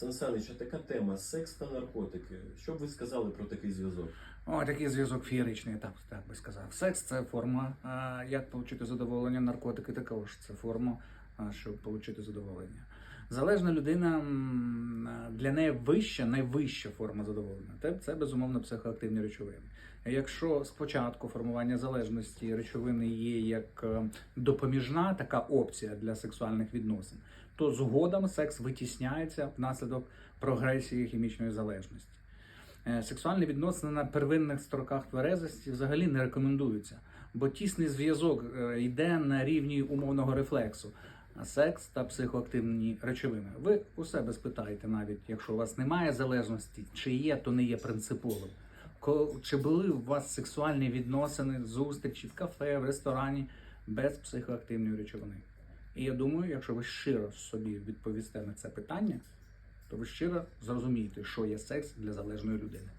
Сан Санич, а така тема секс та наркотики. Що б ви сказали про такий зв'язок? О, такий зв'язок феєричний, так, так би сказав. Секс це форма, як отримати задоволення, наркотики також це форма, щоб отримати задоволення. Залежна людина для неї вища, найвища форма задоволення. Це, безумовно психоактивні речовини. Якщо спочатку формування залежності речовини є як е, допоміжна така опція для сексуальних відносин, то згодом секс витісняється внаслідок прогресії хімічної залежності. Е, Сексуальні відносини на первинних строках тверезості взагалі не рекомендуються, бо тісний зв'язок е, йде на рівні умовного рефлексу. Секс та психоактивні речовини. Ви у себе спитаєте, навіть якщо у вас немає залежності, чи є, то не є принциповим. Чи були у вас сексуальні відносини, зустрічі в кафе, в ресторані без психоактивної речовини? І я думаю, якщо ви щиро собі відповісте на це питання, то ви щиро зрозумієте, що є секс для залежної людини.